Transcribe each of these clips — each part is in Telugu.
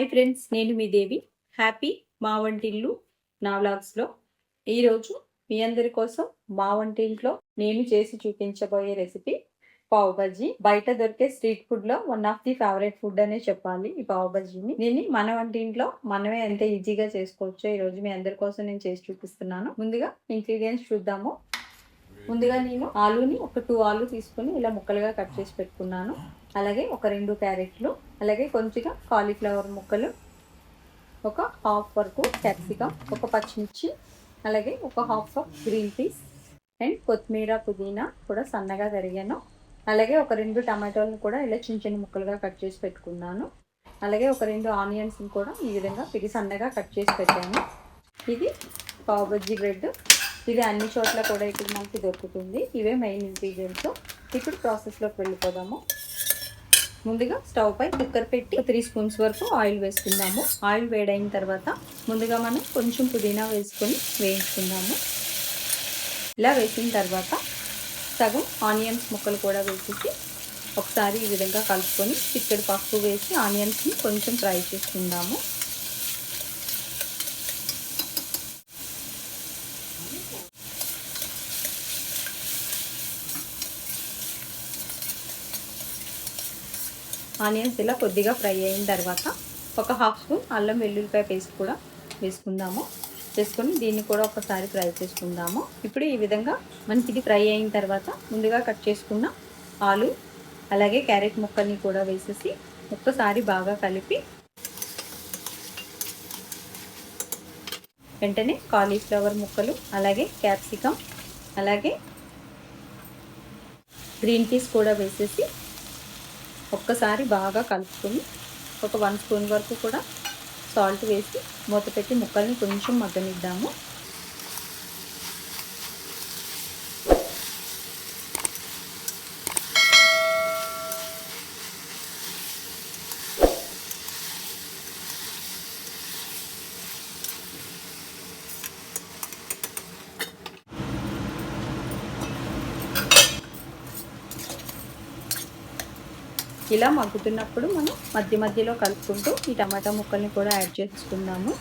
హాయ్ ఫ్రెండ్స్ నేను మీ దేవి. హ్యాపీ మా వంటిల్లు నా వ్లాగ్స్లో ఈరోజు మీ అందరి కోసం మా వంటింట్లో నేను చేసి చూపించబోయే రెసిపీ పావు బజ్జీ. బయట దొరికే స్ట్రీట్ ఫుడ్లో one of the favourite food అనే చెప్పాలి ఈ పావు బజ్జీని. దీన్ని మన వంటింట్లో మనమే ఎంత ఈజీగా చేసుకోవచ్చో ఈరోజు మీ అందరి కోసం నేను చేసి చూపిస్తున్నాను. ముందుగా ఇంగ్రీడియంట్స్ చూద్దాము. ముందుగా నేను ఆలూని ఒక టూ ఆలు తీసుకొని ఇలా ముక్కలుగా కట్ చేసి పెట్టుకున్నాను. అలాగే ఒక రెండు క్యారెట్లు అలాగే కొంచెంగా కాలీఫ్లవర్ ముక్కలు ఒక హాఫ్ వరకు క్యాప్సికమ్ ఒక పచ్చిమిర్చి అలాగే ఒక half cup green peas and కొత్తిమీర పుదీనా కూడా సన్నగా తరిగాను అలాగే ఒక రెండు టమాటోలను కూడా ఇలా చిన్న చిన్న ముక్కలుగా కట్ చేసి పెట్టుకున్నాను. అలాగే ఒక రెండు ఆనియన్స్ని కూడా ఈ విధంగా పిడి సన్నగా కట్ చేసి పెట్టాను. ఇది పావు బజ్జీ బ్రెడ్. ఇది అన్ని చోట్ల కూడా ఇక్కడ మనకి దొరుకుతుంది. ఇవే మెయిన్ ఇంగ్రీడియంట్స్ ఇప్పుడు ప్రాసెస్లోకి వెళ్ళిపోదాము. ముందుగా స్టవ్ పై కుక్కర్ పెట్టి త్రీ స్పూన్స్ వరకు ఆయిల్ వేసుకుందాము. ఆయిల్ వేడైన తర్వాత ముందుగా మనం కొంచెం పుదీనా వేసుకొని వేయించుకుందాము. ఇలా వేసిన తర్వాత సగం ఆనియన్స్ ముక్కలు కూడా వేసేసి ఒకసారి ఈ విధంగా కలుపుకొని చిక్కడి పప్పు వేసి ఆనియన్స్ని కొంచెం ఫ్రై చేసుకుందాము. ఆనియన్స్ ఇలా కొద్దిగా ఫ్రై అయిన తర్వాత ఒక హాఫ్ స్పూన్ అల్లం వెల్లుల్లిపాయ పేస్ట్ కూడా వేసుకుందాము. చేసుకొని దీన్ని కూడా ఒకసారి ఫ్రై చేసుకుందాము. ఇప్పుడు ఈ విధంగా మనకి ఇది ఫ్రై అయిన తర్వాత ముందుగా కట్ చేసుకున్న ఆలు అలాగే క్యారెట్ ముక్కల్ని కూడా వేసేసి ఒక్కసారి బాగా కలిపి వెంటనే కాలీఫ్లవర్ ముక్కలు అలాగే క్యాప్సికమ్ అలాగే గ్రీన్ పీస్ కూడా వేసేసి ఒక్కసారి బాగా కలుపుకొని ఒక వన్ స్పూన్ వరకు కూడా సాల్ట్ వేసి మూత పెట్టి ముక్కల్ని కొంచెం మగ్గనిద్దాము. ఇలా మగ్గుతున్నప్పుడు మనం మధ్య మధ్యలో కలుపుకుంటూ ఈ టమాటా ముక్కల్ని కూడా యాడ్ చేసుకుందాము.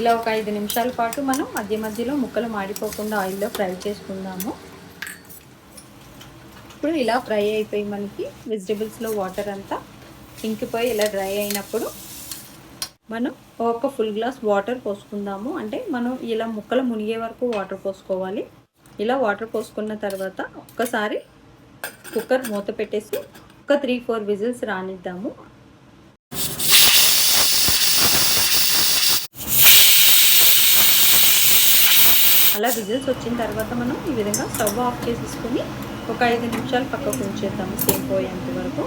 ఇలా ఒక ఐదు నిమిషాల పాటు మనం మధ్య మధ్యలో ముక్కలు మాడిపోకుండా ఆయిల్లో ఫ్రై చేసుకుందాము. ఇప్పుడు ఇలా ఫ్రై అయిపోయి మనకి వెజిటేబుల్స్లో వాటర్ అంతా ఇంకిపోయి ఇలా డ్రై అయినప్పుడు మనం ఒక ఫుల్ గ్లాస్ వాటర్ పోసుకుందాము. అంటే మనం ఇలా ముక్కలు మునిగే వరకు వాటర్ పోసుకోవాలి. ఇలా వాటర్ పోసుకున్న తర్వాత ఒక్కసారి కుక్కర్ మూత పెట్టేసి ఒక త్రీ ఫోర్ విజిల్స్ రానిద్దాము. అలా విజిల్స్ వచ్చిన తర్వాత మనం ఈ విధంగా స్టవ్ ఆఫ్ చేసేసుకుని ఒక ఐదు నిమిషాలు పక్కకు ఉంచేద్దాము సేమ్ పోయేంత వరకు.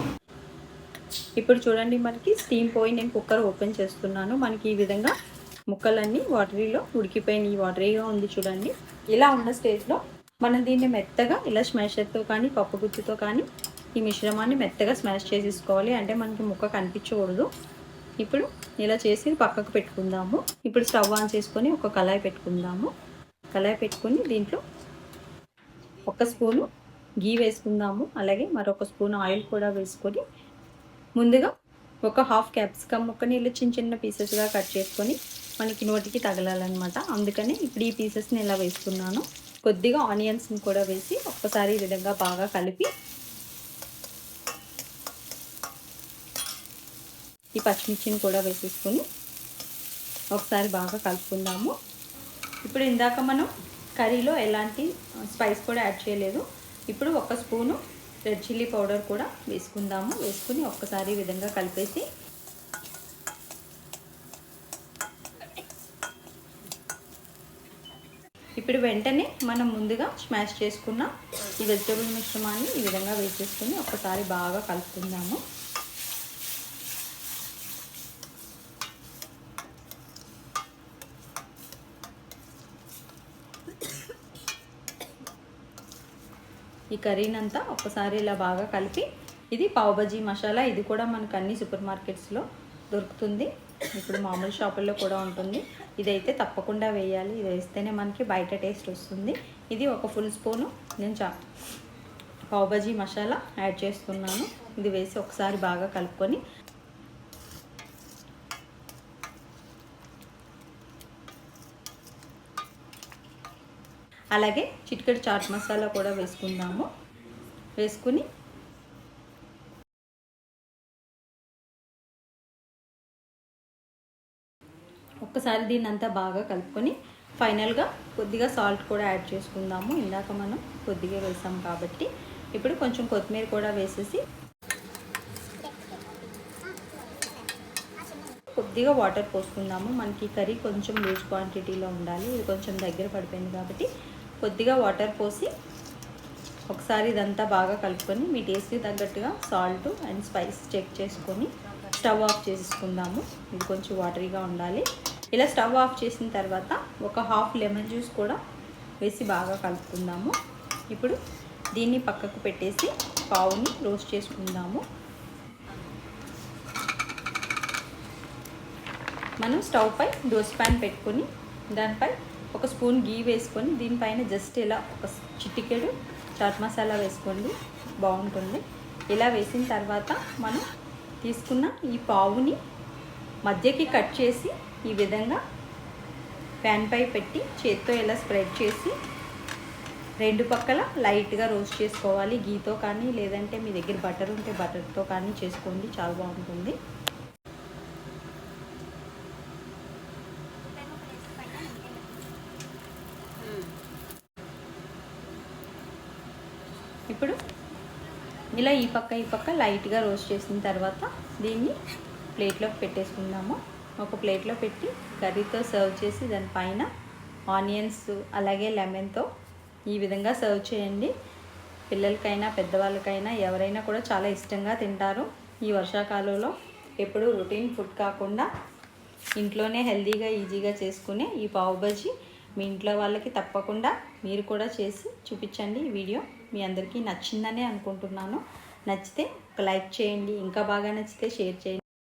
ఇప్పుడు చూడండి మనకి స్టీమ్ పోయి నేను కుక్కర్ ఓపెన్ చేస్తున్నాను. మనకి ఈ విధంగా ముక్కలన్నీ వాటరీలో ఉడికిపోయినాయి వాటరీగా ఉంది చూడండి. ఇలా ఉన్న స్టేజ్లో మనం దీన్ని మెత్తగా ఇలా స్మాషర్తో కానీ పప్పు గుత్తితో కానీ ఈ మిశ్రమాన్ని మెత్తగా స్మాష్ చేసేసుకోవాలి. అంటే మనకి ముక్క కనిపించకూడదు. ఇప్పుడు ఇలా చేసి పక్కకు పెట్టుకుందాము. ఇప్పుడు స్టవ్ ఆన్ చేసుకొని ఒక కళాయి పెట్టుకుందాము. కళాయి పెట్టుకొని దీంట్లో ఒక స్పూను గీ వేసుకుందాము. అలాగే మరొక స్పూన్ ఆయిల్ కూడా వేసుకొని ముందుగా ఒక హాఫ్ క్యాప్సికమ్ ముక్కని ఇలా చిన్న చిన్న పీసెస్గా కట్ చేసుకొని మనకి నోటికి తగలాలన్నమాట. అందుకని ఇప్పుడు ఈ పీసెస్ని ఇలా వేసుకున్నాను. కొద్దిగా ఆనియన్స్ని కూడా వేసి ఒక్కసారి ఈ విధంగా బాగా కలిపి ఈ పచ్చిమిర్చిని కూడా వేసేసుకొని ఒకసారి బాగా కలుపుకుందాము. ఇప్పుడు ఇందాక మనం కర్రీలో ఎలాంటి స్పైస్ కూడా యాడ్ చేయలేదు. ఇప్పుడు ఒక స్పూను రెడ్ చిల్లీ పౌడర్ కూడా వేసుకుందాము. వేసుకుని ఒక్కసారి ఈ విధంగా కలిపేసి ఇప్పుడు వెంటనే మనం ముందుగా స్మాష్ చేసుకున్న ఈ వెజిటబుల్ మిశ్రమాన్ని ఈ విధంగా వేసేసుకుని ఒక్కసారి బాగా కలుపుకుందాము. కర్రీనంతా కర్రీని అంతా ఒకసారి ఇలా బాగా కలిపి ఇది పావుబజీ మసాలా. ఇది కూడా మనకు అన్ని సూపర్ మార్కెట్స్లో దొరుకుతుంది. ఇప్పుడు మామూలు షాపుల్లో కూడా ఉంటుంది. ఇదైతే తప్పకుండా వేయాలి. ఇది వేస్తేనే మనకి బయట టేస్ట్ వస్తుంది. ఇది ఒక ఫుల్ స్పూను నేను చా పావుబజీ మసాలా యాడ్ చేస్తున్నాను. ఇది వేసి ఒకసారి బాగా కలుపుకొని అలాగే చిటికెడు చాట్ మసాలా కూడా వేసుకుందాము. వేసుకుని ఒక్కసారి దీన్ని అంతా బాగా కలుపుకొని ఫైనల్గా కొద్దిగా సాల్ట్ కూడా యాడ్ చేసుకుందాము. ఇందాక మనం కొద్దిగా వేసాం కాబట్టి ఇప్పుడు కొంచెం కొత్తిమీర కూడా వేసేసి కొద్దిగా వాటర్ పోసుకుందాము. మనకి కర్రీ కొంచెం లూజ్ క్వాంటిటీలో ఉండాలి. ఇది కొంచెం దగ్గర పడిపోయింది కాబట్టి కొద్దిగా వాటర్ పోసి ఒకసారి ఇదంతా బాగా కలుపుకొని మీ టేస్ట్కి తగ్గట్టుగా సాల్ట్ అండ్ స్పైస్ చెక్ చేసుకొని స్టవ్ ఆఫ్ చేసుకుందాము. ఇది కొంచెం వాటరీగా ఉండాలి. ఇలా స్టవ్ ఆఫ్ చేసిన తర్వాత ఒక హాఫ్ లెమన్ జ్యూస్ కూడా వేసి బాగా కలుపుకుందాము. ఇప్పుడు దీన్ని పక్కకు పెట్టేసి పావుని రోస్ట్ చేసుకుందాము. మనం స్టవ్ పై దోశ ప్యాన్ పెట్టుకొని దానిపై ఒక స్పూన్ గీ వేసుకొని దీనిపైన జస్ట్ ఇలా ఒక చిటికెడు చాట్ మసాలా వేసుకోండి. బాగుంటుంది. ఇలా వేసిన తర్వాత మనం తీసుకున్న ఈ పావుని మధ్యకి కట్ చేసి ఈ విధంగా ప్యాన్ పై పెట్టి చేత్తో ఇలా స్ప్రెడ్ చేసి రెండు పక్కల లైట్గా రోస్ట్ చేసుకోవాలి. గీతో కానీ లేదంటే మీ దగ్గర బటర్ ఉంటే బటర్తో కానీ చేసుకోండి. చాలా బాగుంటుంది. ఇప్పుడు ఇలా ఈ పక్క ఈ పక్క లైట్గా రోస్ట్ చేసిన తర్వాత దీన్ని ప్లేట్లోకి పెట్టేసుకుందాము. ఒక ప్లేట్లో పెట్టి కర్రీతో సర్వ్ చేసి దానిపైన ఆనియన్స్ అలాగే లెమన్తో ఈ విధంగా సర్వ్ చేయండి. పిల్లలకైనా పెద్దవాళ్ళకైనా ఎవరైనా కూడా చాలా ఇష్టంగా తింటారు. ఈ వర్షాకాలంలో ఎప్పుడు రొటీన్ ఫుడ్ కాకుండా ఇంట్లోనే హెల్తీగా ఈజీగా చేసుకునే ఈ పావు మీ ఇంట్లో వాళ్ళకి తప్పకుండా మీరు కూడా చేసి చూపించండి ఈ వీడియో. మీ అందరికీ నచ్చిందనే అనుకుంటున్నాను. నచ్చితే ఒక లైక్ చేయండి. ఇంకా బాగా నచ్చితే షేర్ చేయండి.